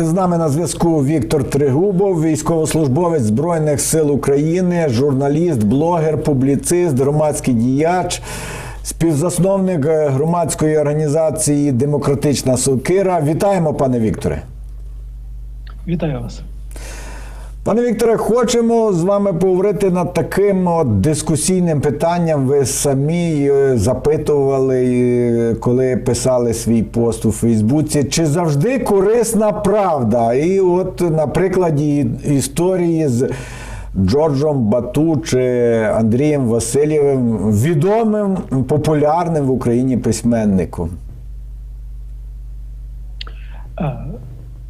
З нами на зв'язку Віктор Тригубов, військовослужбовець Збройних сил України, журналіст, блогер, публіцист, громадський діяч, співзасновник е, громадської організації Демократична Сокира. Вітаємо, пане Вікторе. Вітаю вас. Пане Вікторе, хочемо з вами поговорити над таким от дискусійним питанням. Ви самі е, запитували, е, коли писали свій пост у Фейсбуці, чи завжди корисна правда? І от на прикладі історії з Джорджом Бату чи Андрієм Васильєвим, відомим популярним в Україні письменником.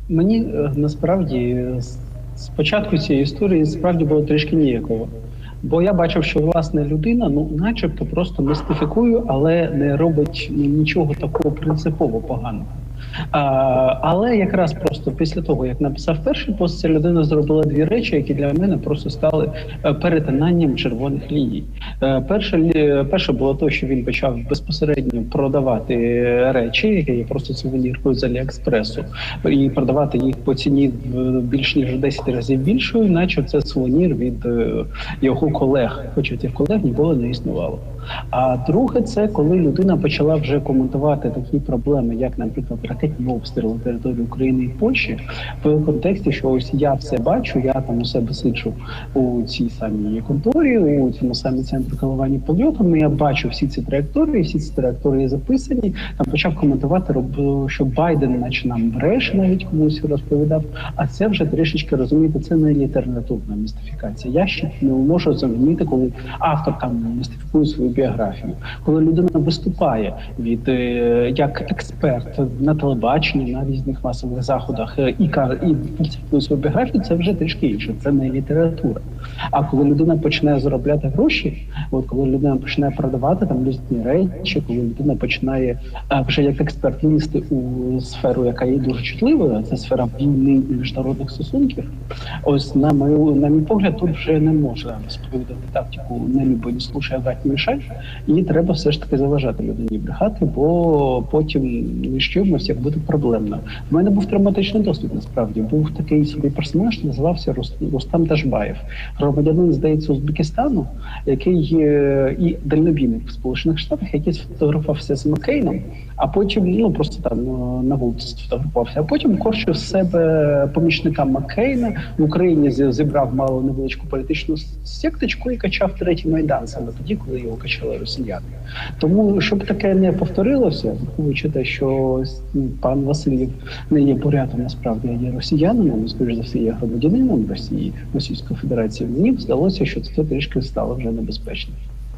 Мені е, насправді з цієї історії справді було трішки ніяково. Бо я бачив, що власне людина, ну, начебто, просто мистифікує, але не робить нічого такого принципово поганого. А, але якраз просто після того, як написав перший пост, ця людина зробила дві речі, які для мене просто стали е, перетинанням червоних ліній. Е, Перше, перше було те, що він почав безпосередньо продавати речі, які є просто сувеніркою з Аліекспресу, і продавати їх по ціні більш ніж в 10 разів більшою, наче це сувенір від е, його колег, хоча цих колег ніколи не існувало. А друге, це коли людина почала вже коментувати такі проблеми, як, наприклад, ракетні обстріли території України і Польщі, в контексті, що ось я все бачу, я там у себе сиджу у цій самій конторі, у цьому самі центрі коливання польотами. Я бачу всі ці траєкторії, всі ці траєкторії записані. Там почав коментувати, що Байден, наче нам бреше, навіть комусь розповідав. А це вже трішечки розумієте, це не літературна містифікація. Я ще не можу зрозуміти, коли автор там містифікує свою біографію, коли людина виступає від е, як експерт на телебаченні на різних масових заходах е, і каже і свою біографію, це вже трішки інше. Це не література. А коли людина починає заробляти гроші, от коли людина починає продавати там різні речі, коли людина починає е, вже як експерт лізти у сферу, яка є дуже чутливою, це сфера війни і міжнародних стосунків. Ось на мою на мій погляд, тут вже не можна сповідати тактику не люби, не слушай, а брать не мішай. І треба все ж таки заважати людині брехати, бо потім ніщимось, як буде проблемно. У мене був травматичний досвід. Насправді був такий собі персонаж, називався Рус- Рустам Ташбаєв, громадянин, здається, Узбекистану, який е, і дальнобійник в Сполучених Штатах, який сфотографувався з Маккейном, а потім ну просто там е, на вулиці сфотографувався, а потім корчив з себе помічника Маккейна в Україні зібрав мало невеличку політичну секточку і качав третій майдан саме тоді, коли його росіяни. Тому щоб таке не повторилося, враховуючи те, що пан Васильєв не є бурятом, насправді є росіянином, скоріш за все, є громадянином Росії, Російської Федерації. Мені здалося, що це трішки стало вже небезпечно.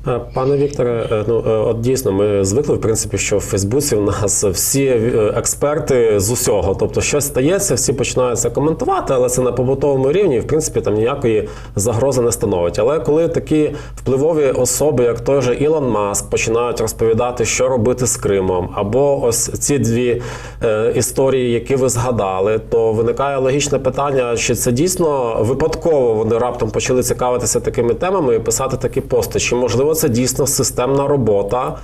Е, Пане Вікторе, е, ну е, от дійсно ми звикли, в принципі, що в Фейсбуці у нас всі експерти з усього. Тобто, щось стається, всі починають це коментувати, але це на побутовому рівні, в принципі, там ніякої загрози не становить. Але коли такі впливові особи, як той же Ілон Маск, починають розповідати, що робити з Кримом, або ось ці дві е, історії, які ви згадали, то виникає логічне питання, чи це дійсно випадково вони раптом почали цікавитися такими темами і писати такі пости? Чи можливо це дійсно системна робота?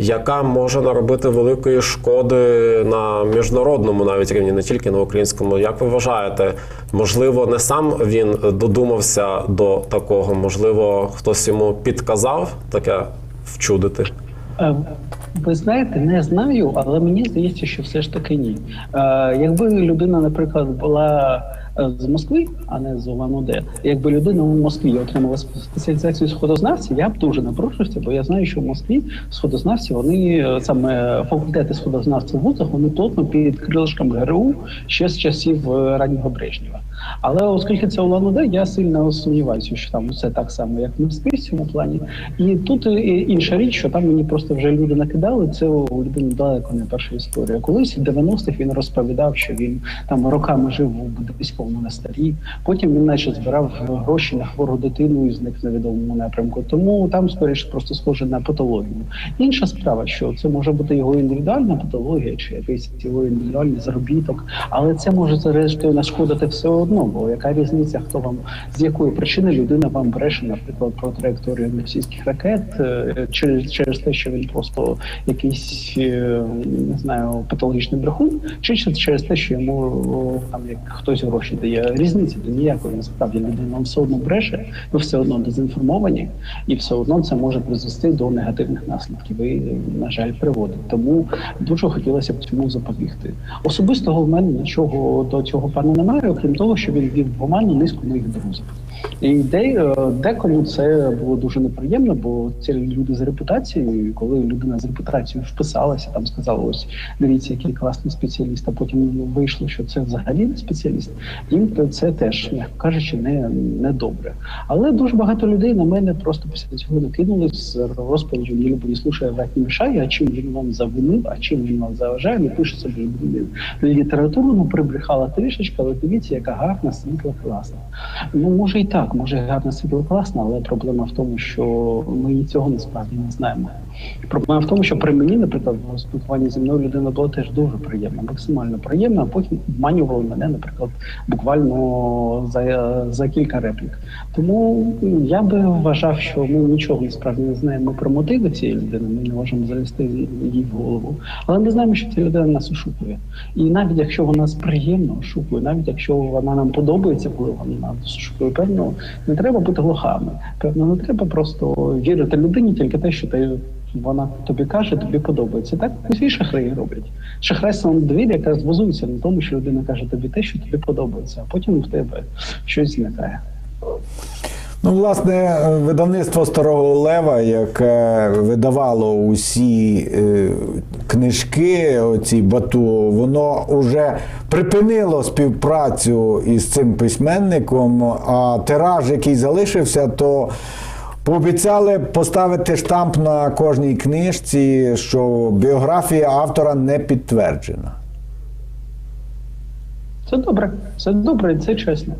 Яка може наробити великої шкоди на міжнародному навіть рівні, не тільки на українському. Як ви вважаєте, можливо, не сам він додумався до такого, можливо, хтось йому підказав таке вчудити? Е, Ви знаєте, не знаю, але мені здається, що все ж таки ні. Е, якби людина, наприклад, була з Москви, а не з Улан-Удэ, якби людина у Москві отримала спеціалізацію сходознавці, я б дуже напрошувався, бо я знаю, що в Москві сходознавці, вони е, саме факультети сходознавців в вузах, вони плотно під крилишком ГРУ ще з часів е, раннього Брежнєва. Але оскільки це Улан-Удэ, я сильно сумніваюся, що там все так само, як в Москві в цьому плані. І тут е, інша річ, що там мені просто вже люди накидали. Це у людини далеко не перша історія. Колись в 90-х він розповідав, що він там роками жив у буддийському в монастирі. Потім він наче збирав гроші на хвору дитину і зник невідомому напрямку. Тому там скоріше просто схоже на патологію. Інша справа, що це може бути його індивідуальна патологія чи якийсь його індивідуальний заробіток, але це може зрештою нашкодити все одно. Бо яка різниця, хто вам з якої причини людина вам бреше, наприклад, про траєкторію російських ракет е, через, через те, що він просто якийсь е, не знаю патологічний брехун, чи через те, що йому там як хтось гроші дає. Різниці то ніякої насправді людина вам все одно бреше, ви все одно дезінформовані, і все одно це може призвести до негативних наслідків. І на жаль, приводить. Тому дуже хотілося б цьому запобігти. Особистого в мене нічого до цього пана немає, окрім того, що він вів оману низку моїх друзів. І де, е, декому це було дуже неприємно, бо ці люди з репутацією, коли людина з репутацією вписалася, там сказала, ось дивіться, який класний спеціаліст, а потім вийшло, що це взагалі не спеціаліст. Їм це теж, м'яко кажучи, не, не добре. Але дуже багато людей на мене просто після цього накинулись з розповіддю «Ні люблю, не врать не мішає, а чим він вам завинив, а чим він вам заважає, не пише собі літературу, ну прибрехала трішечки, але дивіться, яка гарна, світла, класна. Ну, може і так, може гарна світло класна, але проблема в тому, що ми і цього насправді не знаємо. Проблема в тому, що при мені, наприклад, в спілкуванні зі мною людина була теж дуже приємна, максимально приємна, а потім обманювали мене, наприклад, буквально за, за кілька реплік. Тому я би вважав, що ми нічого насправді не знаємо про мотиви цієї людини, ми не можемо залізти їй в голову. Але ми знаємо, що ця людина нас ошукує. І навіть якщо вона нас приємно ошукує, навіть якщо вона нам подобається, коли вона нас ошукує, певно, не треба бути глухами. Певно, не треба просто вірити людині тільки те, що ти. Вона тобі каже, тобі подобається. Так усі шахраї роблять. Шахрайство на довір'я якраз базується на тому, що людина каже тобі те, що тобі подобається, а потім в тебе щось зникає. Ну, власне, видавництво Старого Лева, яке видавало усі е, книжки, оці бату, воно вже припинило співпрацю із цим письменником, а тираж, який залишився, то пообіцяли поставити штамп на кожній книжці, що біографія автора не підтверджена. Це добре, це добре, це чесно.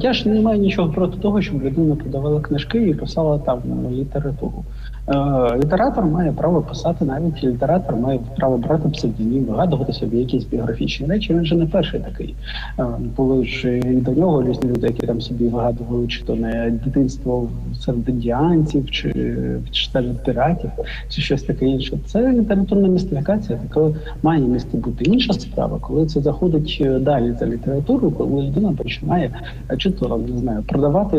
Я ж не маю нічого проти того, щоб людина подавала книжки і писала там ну, літературу. Е, літератор має право писати, навіть літератор має право брати псевдонім, вигадувати собі якісь біографічні речі. Він же не перший такий. Е, були ж і до нього різні люди, які там собі вигадували, чи то не дитинство серед індіанців, чи, чи серед піратів, чи щось таке інше. Це літературна містифікація, така має місце бути. Інша справа, коли це заходить е, далі за літературу, коли людина починає чи то не знаю, продавати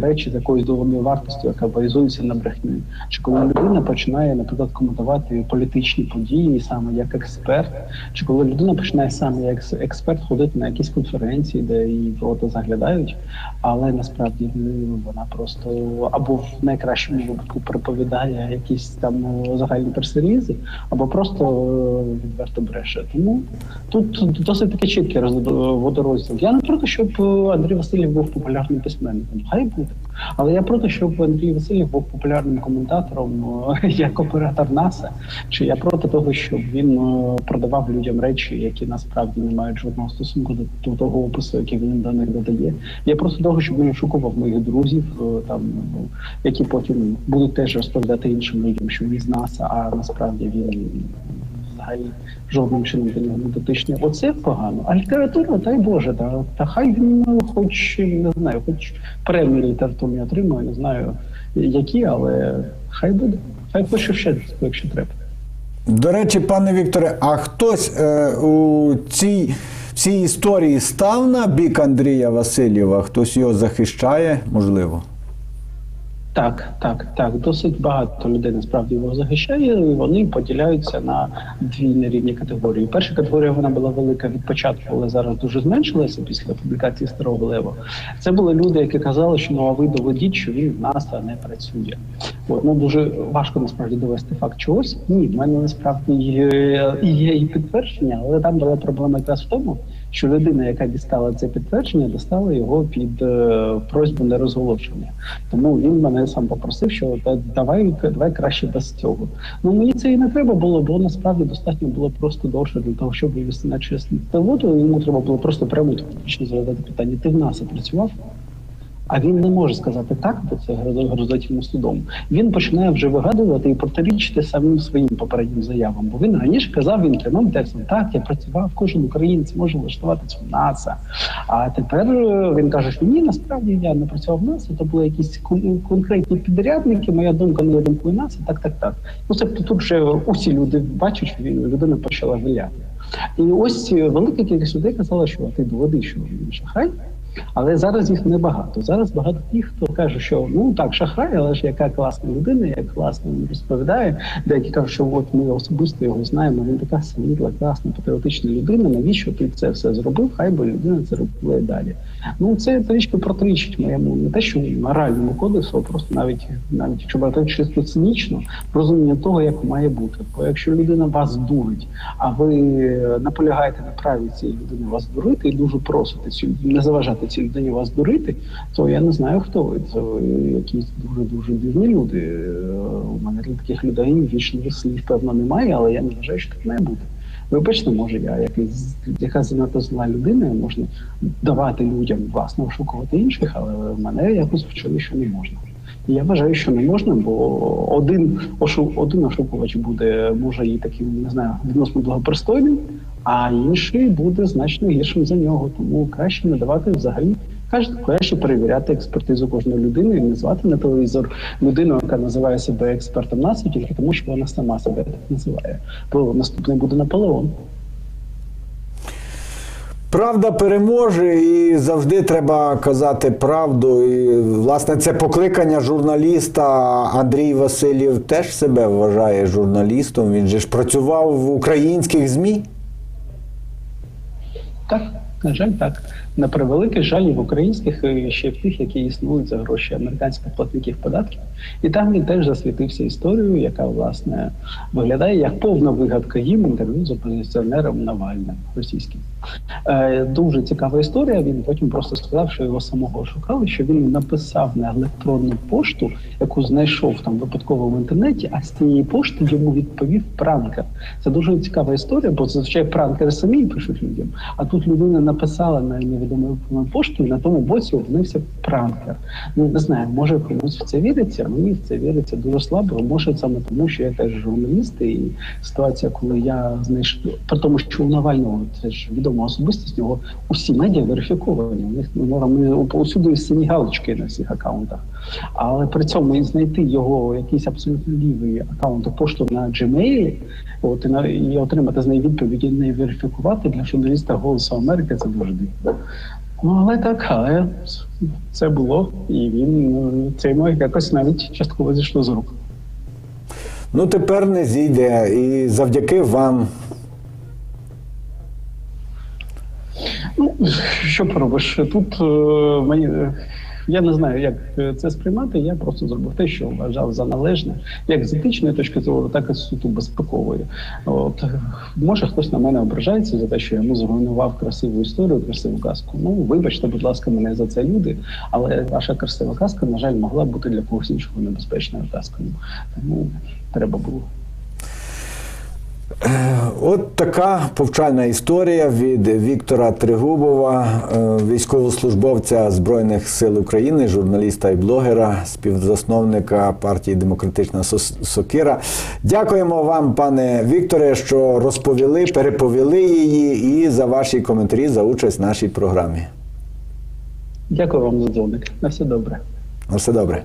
речі з якоюсь довольною вартістю, яка базується на брехні. Коли людина починає, наприклад, коментувати політичні події саме як експерт, чи коли людина починає саме як експерт ходити на якісь конференції, де її в заглядають, але насправді ну, вона просто або в найкращому випадку проповідає якісь там ну, загальні персерізи, або просто е, відверто бреше. Тому тут досить таки чіткий роз- водорозділ. Я не проти, щоб е, Андрій Васильєв був популярним письменником. Хай буде. Але я проти, щоб Андрій Васильєв був популярним коментатором е, як оператор НАСА, чи я проти того, щоб він е, продавав людям речі, які насправді не мають жодного стосунку до, того опису, який він до них додає. Я проти того, щоб він шукував моїх друзів, е, там які потім будуть теж розповідати іншим людям, що він з НАСА, а насправді він взагалі жодним чином нього не дотичний. Оце погано. А література, дай Боже, та, та хай він ну, хоч не знаю, хоч премії літературні отримує, не знаю які, але хай буде. Хай пише ще, якщо треба. До речі, пане Вікторе, а хтось е, у цій всій історії став на бік Андрія Васильєва? Хтось його захищає, можливо? Так, так, так. Досить багато людей насправді його захищає. і Вони поділяються на дві нерівні категорії. Перша категорія вона була велика від початку, але зараз дуже зменшилася після публікації старого лева. Це були люди, які казали, що ну а ви доведіть, що він в НАСА не працює. От, ну дуже важко насправді довести факт чогось. Ні, в мене насправді є, є і підтвердження, але там була проблема якраз в тому, що людина, яка дістала це підтвердження, достала його під е, просьбу нерозголошення. Тому він мене сам попросив, що давай, давай краще без цього. Ну мені це і не треба було, бо насправді достатньо було просто довше для того, щоб вивести на чесну воду. Йому треба було просто прямо технічно задати питання: ти в нас працював? А він не може сказати так, бо це гроз- грозить йому судом. Він починає вже вигадувати і протирічити самим своїм попереднім заявам. Бо він раніше казав він прямим текстом: так, я працював, кожен українець може влаштуватися в НАСА. А тепер е, він каже, що ні, насправді я не працював в НАСА, то були якісь конкретні підрядники. Моя думка не думкою НАСА. Так, так, так. Ну це тут вже усі люди бачать, що людина почала виляти. І ось е, велика кількість людей казала, що ти доведи, що він шахрай. Але зараз їх небагато. Зараз багато тих, хто каже, що ну так, шахрай, але ж яка класна людина, як класно розповідає. Деякі кажуть, що от ми особисто його знаємо. Він така світла, класна, патріотична людина. Навіщо ти це все зробив? Хай би людина це робила і далі. Ну це трішки протирічить моєму не те, що моральному кодексу, а просто навіть навіть якщо брати чисто цинічно, розуміння того, як має бути. Бо якщо людина вас дурить, а ви наполягаєте на праві цієї людини вас дурити і дуже просите цю не заважати цій людині вас дурити, то я не знаю хто ви. Це якісь дуже дуже дивні люди. Е, У мене для таких людей вічних слів певно немає, але я не вважаю, що так має бути. Вибачте, може, я якийсь яка занадто зла людина, можна давати людям власне ошукувати інших, але мене якось вчили, що не можна. І я вважаю, що не можна, бо один ошу, один ошукувач буде, може, і таким, не знаю, відносно благопристойним, а інший буде значно гіршим за нього. Тому краще не давати взагалі. Кажуть, краще перевіряти експертизу кожної людини і не звати на телевізор людину, яка називає себе експертом нації, тільки тому, що вона сама себе так називає. Бо наступний буде Наполеон. Правда переможе, і завжди треба казати правду. І, власне, це покликання журналіста Андрій Васильєв теж себе вважає журналістом. Він же ж працював в українських ЗМІ. Так, на жаль, так. На превеликий жаль, і в українських і ще в тих, які існують за гроші американських платників податків. І там він теж засвітився історією, яка власне виглядає як повна вигадка їм інтерв'ю з опозиціонером Навальним російським. Е, дуже цікава історія. Він потім просто сказав, що його самого шукали, що він написав на електронну пошту, яку знайшов там випадково в інтернеті. А з цієї пошти йому відповів пранкер. Це дуже цікава історія, бо зазвичай пранкери самі пишуть людям. А тут людина написала на невідому пошту, і на тому боці опинився пранкер. Ну не знаю, може комусь в це віриться. Мені в це віриться дуже слабо. Може саме тому, що я теж журналіст, і ситуація, коли я знайшов при тому, що у Навального це ж відома особистість, у нього усі медіа верифіковані. У них ми усюди сині галочки на всіх акаунтах. Але при цьому і знайти його якийсь абсолютно лівий акаунт пошту на Gmail, от і, на, і отримати з неї відповіді, не верифікувати для журналіста Голосу Америки це дуже дивно. Ну, але так, але це було, і він ну, це йому якось навіть частково зійшло з рук. Ну тепер не зійде. І завдяки вам. Ну, що поробиш? Тут е, мені я не знаю, як е, це сприймати. Я просто зробив те, що вважав за належне, як з етичної точки зору, так і з суто безпекової. От може хтось на мене ображається за те, що я йому зруйнував красиву історію, красиву казку. Ну вибачте, будь ласка, мене за це люди. Але ваша красива казка, на жаль, могла бути для когось іншого небезпечною казкою. Тому треба було. От така повчальна історія від Віктора Тригубова, е, військовослужбовця Збройних сил України, журналіста і блогера, співзасновника партії Демократична Сокира. Дякуємо вам, пане Вікторе, що розповіли, переповіли її і за ваші коментарі за участь в нашій програмі. Дякую вам за дзвоник. На все добре. На все добре.